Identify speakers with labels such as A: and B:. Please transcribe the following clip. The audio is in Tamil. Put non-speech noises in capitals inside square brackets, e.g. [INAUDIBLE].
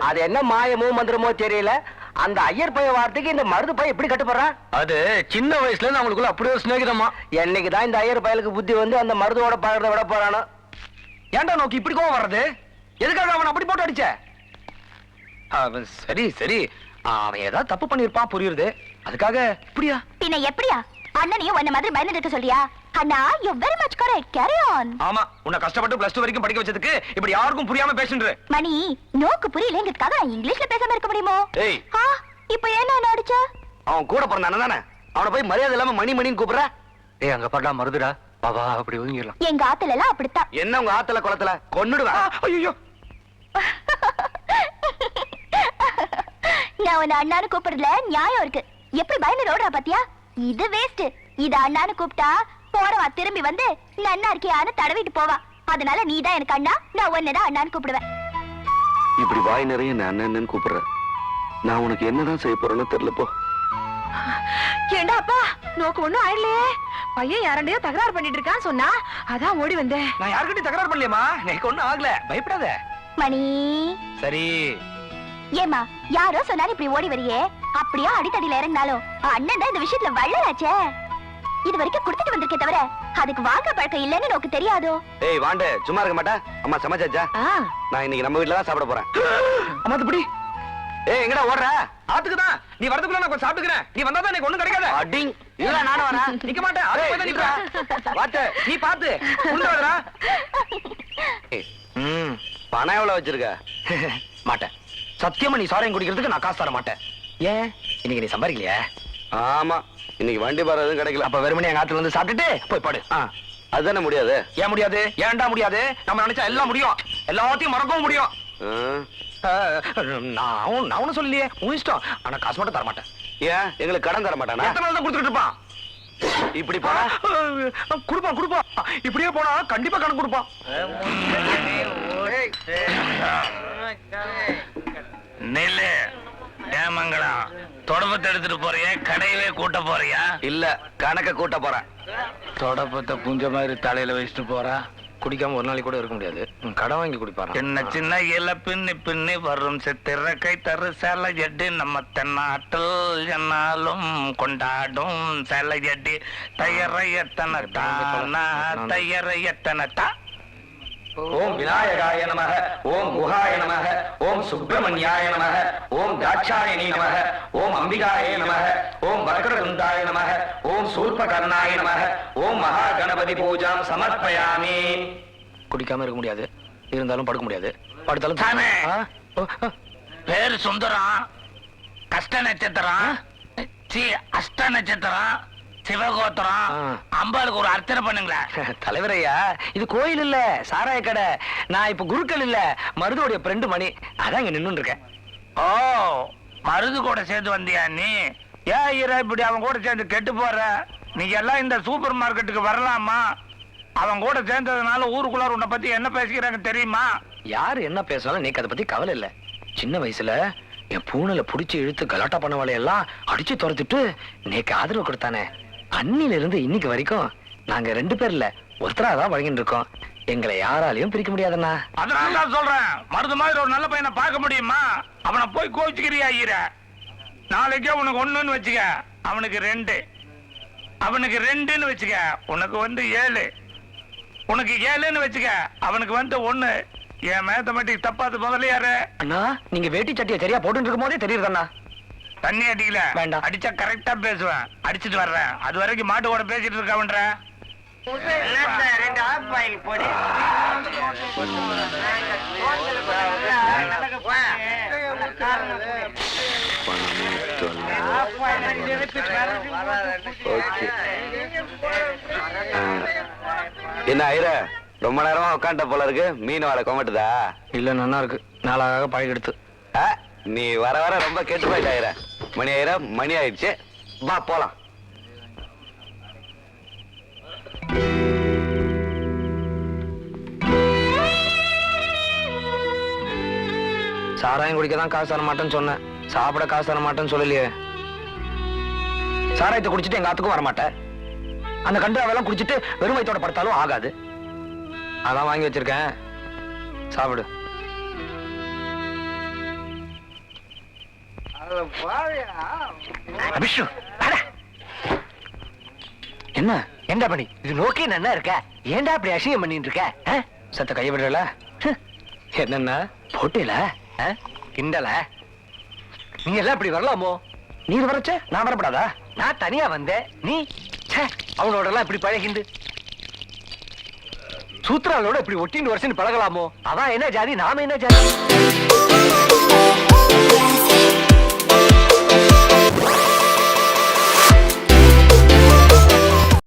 A: அது என்ன மாயமோ மந்திரமோ தெரியல. அந்த ஐயர் பைய வார்த்தைக்கு இந்த மருது பையன் எப்படி கட்டுப்படுறான்
B: அது சின்ன வயசுல இருந்து அவங்களுக்குள்ள அப்படியே ஒரு சிநேகிதமா?
A: என்னைக்கு தான் இந்த ஐயர் பயலுக்கு புத்தி வந்து அந்த மருதோட பழகிறத விட போறானோ?
B: ஏன்டா நோக்கி இப்படி கோவம் வர்றது? எதுக்காக அவன் அப்படி போட்டு அடிச்ச? அவன் சரி சரி. அவன் ஏதாவது தப்பு பண்ணிருப்பான் புரியுது அதுக்காக இப்படியா?
C: பின்ன எப்படியா? அண்ணனையும் உன்ன மாதிரி பயந்து இருக்க சொல்லியா அண்ணா you very much correct carry on
B: ஆமா உன்னை கஷ்டப்பட்டு பிளஸ் டூ வரைக்கும் படிக்க வச்சதுக்கு இப்படி யாருக்கும் புரியாம பேசுன்ற.
C: மணி நோக்கு புரியலங்கிறதுக்காக நான் இங்கிலீஷ்ல பேசாம இருக்க முடியுமோ?
B: ஏய்.
C: ஆ, இப்போ ஏன் என்ன அடிச்ச?
A: அவன் கூட பிறந்தானே தானே? அவனை போய் மரியாதை இல்லாம மணி மணின்னு கூப்பிடுற?
B: ஏய் அங்க பாடா மருதுடா. பாபா அப்படி ஒதுங்கிடலாம்.
C: எங்க ஆத்துல எல்லாம் அப்படித்தான்.
A: என்ன உங்க ஆத்துல குளத்துல? கொன்னுடுவேன்
B: ஐயோ
C: நான் உன்னை அண்ணான்னு கூப்பிடுறதுல நியாயம் இருக்கு. எப்படி பயந்து ஓடுறா பாத்தியா? இது வேஸ்ட் இது அண்ணான்னு கூப்பிட்டா போறவா திரும்பி வந்து நன்னா இருக்கியான்னு தடவிட்டு போவா. அதனால நீ தான் எனக்கு அண்ணா நான் உன்னதான் அண்ணான்னு கூப்பிடுவேன்.
D: இப்படி வாய் நிறைய நான் அண்ணன் கூப்பிடுற நான் உனக்கு என்னதான் செய்ய போறேன்னு தெரியல போ.
E: ஏண்டா அப்பா நோக்கு ஒண்ணும் ஆயிடலையே. பையன் யாரண்டையோ தகராறு பண்ணிட்டு இருக்கான்னு சொன்னா அதான் ஓடி வந்தேன்.
B: நான் யாருக்கிட்டையும் தகராறு பண்ணலையேம்மா. எனக்கு ஒண்ணும் ஆகல. பயப்படாத.
C: மணி.
B: சரி.
C: ஏமா யாரோ சொன்னாரு இப்படி ஓடி வரியே. அப்படியே அடித்தடியில இறங்கினாலும்? அண்ணன் தான் இந்த விஷயத்துல வள்ளலாச்சே. இது வரைக்கும் கொடுத்துட்டு வந்திருக்கே தவிர அதுக்கு வாங்க பழக்கம் இல்லைன்னு நோக்கு தெரியாதோ?
D: ஏய் வாண்டு சும்மா இருக்க மாட்டா அம்மா சமைச்சாச்சா நான் இன்னைக்கு நம்ம வீட்ல தான் சாப்பிட போறேன்.
B: அம்மா இப்படி
D: ஏய் எங்கடா ஓடுற?
B: ஆத்துக்கு தான். நீ வரதுக்குள்ள நான் கொஞ்சம் சாப்பிட்டுக்கிறேன். நீ வந்தா தான் எனக்கு ஒண்ணும் கிடைக்காது.
D: அடிங். இல்ல நானும் வரேன்.
B: நிக்க மாட்டேன். அது போய். [LAUGHS]
D: வாத்து.
B: நீ பாத்து. உண்டு வரா
D: ஏய், ம் பணம் எவ்வளவு வச்சிருக்க? [LAUGHS]
B: மாட்டேன். சத்தியமா நீ சாராயம் குடிக்கிறதுக்கு நான் காசு தர மாட்டேன். ஏன்? இன்னைக்கு நீ சம்பாதிக்கலையா?
D: ஆமா இன்னைக்கு வண்டி பாரு எதுவும் கிடைக்கல
B: அப்ப வெறுமனே எங்க ஆத்துல வந்து சாப்பிட்டுட்டு போய் பாடு ஆ.
D: அதுதானே முடியாது
B: ஏன் முடியாது ஏன்டா முடியாது நம்ம நினைச்சா எல்லாம் முடியும் எல்லாத்தையும் மறக்கவும் முடியும் நான் நான் சொல்லலையே உன் இஷ்டம் ஆனா காசு மட்டும் தர மாட்டேன்
D: ஏன் எங்களுக்கு கடன் தர மாட்டானா
B: எத்தனை நாள் தான் கொடுத்துட்டு இருப்பான்
D: இப்படி போனா
B: கொடுப்பான் கொடுப்பான் இப்படியே போனா கண்டிப்பா கணக்கு கொடுப்பான்
F: நெல்லு ஏமங்கலம் தொடப்பத்தை எடுத்துட்டு போறியா? கடையவே கூட்ட போறியா?
D: இல்ல கணக்க கூட்ட போறேன்.
F: தொடப்பத்தை புஞ்ச மாதிரி தலையில வச்சுட்டு போறா?
B: குடிக்காம ஒரு நாளைக்கு கூட இருக்க முடியாது. கடன் வாங்கி குடிப்பாராம்
F: சின்ன சின்ன இல பின்னி பின்னி வரும். சித்திர கை தரு சேலை ஜட்டி நம்ம தென்னாட்டில் என்னாலும் கொண்டாடும். சேலை ஜட்டி தையற எத்தனை தானா தையற எத்தனை தா
B: ஓம் விநாயகாய நமக ஓம் குஹாய நமக ஓம் சுப்பிரமணியாய நமக ஓம் தாட்சாயணி நமக ஓம் அம்பிகாய நமக ஓம் வக்ரதுண்டாய நமக ஓம் சூர்பகர்ணாய நமக ஓம் மகா கணபதி பூஜாம் சமர்ப்பயாமி. குடிக்காம இருக்க முடியாது. இருந்தாலும் படுக்க முடியாது. படுத்தாலும் ஆ.
F: பேரு சுந்தரம் கஷ்ட நட்சத்திரம் அஷ்ட நட்சத்திரம் சிவகோத்திரம். அம்பாளுக்கு ஒரு அர்ச்சனை பண்ணுங்களேன் [LAUGHS]
B: தலைவரையா? இது கோயில் இல்ல சாராய கடை. நான் இப்ப குருக்கள் இல்ல மருதோடைய ஃப்ரெண்டு மணி. அதான் இங்க நின்னு இருக்கேன்.
F: ஓ மருது கூட சேர்ந்து வந்தியா நீ? ஏன் ஈரா இப்படி அவன் கூட சேர்ந்து கெட்டு போற? நீங்க எல்லாம் இந்த சூப்பர் மார்க்கெட்டுக்கு வரலாமா? அவன் கூட சேர்ந்ததுனால ஊருக்குள்ளார உன்னை பத்தி என்ன பேசிக்கிறாங்க தெரியுமா?
B: யாரு என்ன பேசினாலும் நீக்கு அதை பத்தி கவலை இல்ல. சின்ன வயசுல என் பூனைல புடிச்சு இழுத்து கலாட்டா பண்ண எல்லாம் அடிச்சு துரத்துட்டு நேக்கு ஆதரவு கொடுத்தானே. அன்னில இருந்து இன்னைக்கு வரைக்கும் நாங்க ரெண்டு பேர் இல்ல ஒருத்தரா தான் வழங்கிட்டு இருக்கோம். எங்களை யாராலையும் பிரிக்க முடியாதுண்ணா.
F: அதனால தான் சொல்றேன். மருது மாதிரி ஒரு நல்ல பையனை பார்க்க முடியுமா? அவனை போய் கோச்சிக்கிறியா ஈர? நாளைக்கே உனக்கு ஒண்ணுன்னு வச்சுக்க. அவனுக்கு ரெண்டு. அவனுக்கு ரெண்டுன்னு வச்சுக்க. உனக்கு வந்து ஏழு. உனக்கு ஏழுன்னு வச்சுக்க. அவனுக்கு வந்து ஒண்ணு. என் மேத்தமெட்டிக் தப்பாது முதலியாரு
B: அண்ணா நீங்க வேட்டி சட்டியை சரியா போட்டு இருக்கும் போதே தெரியுதுண்ணா
F: தண்ணி அடிக்கல.
B: வேண்டாம்.
F: அடிச்சா கரெக்டா பேசுவேன். அடிச்சிட்டு வர்றேன். அது வரைக்கும் மாட்டு கூட பேசிட்டு இருக்கவன்ற.
D: என்ன ஐர ரொம்ப நேரமா உட்காண்ட போல இருக்கு. மீன் வலை கொமட்டுதா?
B: இல்ல நல்லா இருக்கு. நாளாக பழகெடுத்து.
D: ஆ, நீ வர வர ரொம்ப கெட்டு போயிட்ட ஐர மணி ஆயிரம் மணி ஆயிடுச்சு. வா போலாம்.
B: சாராயம் குடிக்க தான் காசு தர மாட்டேன்னு சொன்னேன். சாப்பிட காசு தர மாட்டேன்னு சொல்லலையே. சாராயத்தை குடிச்சிட்டு எங்க ஆத்துக்கும் வர மாட்டேன் அந்த கண்டு குடிச்சிட்டு வெறும் படுத்தாலும் ஆகாது. அதான் வாங்கி வச்சிருக்கேன். சாப்பிடு.
A: அபிஷு வாடா.
B: என்ன?
A: என்ன பண்ணி இது நோக்கி நன்னா இருக்க? ஏன்டா அப்படி அசிங்கம் பண்ணிட்டு இருக்க? ஆ?
B: சத்த கைய விடுறல? என்னன்னா?
A: போட்டியில? ஆ? கிண்டல? நீ எல்லாம் இப்படி வரலாமோ?
B: நீர் வரச்ச? நான் வரப்படாதா?
A: நான் தனியா வந்தேன். நீ? அவனோட எல்லாம் இப்படி பழகிண்டு சூத்ராலோட இப்படி ஒட்டின்னு வருஷம் பழகலாமோ? அவன் என்ன ஜாதி நாம என்ன ஜாதி?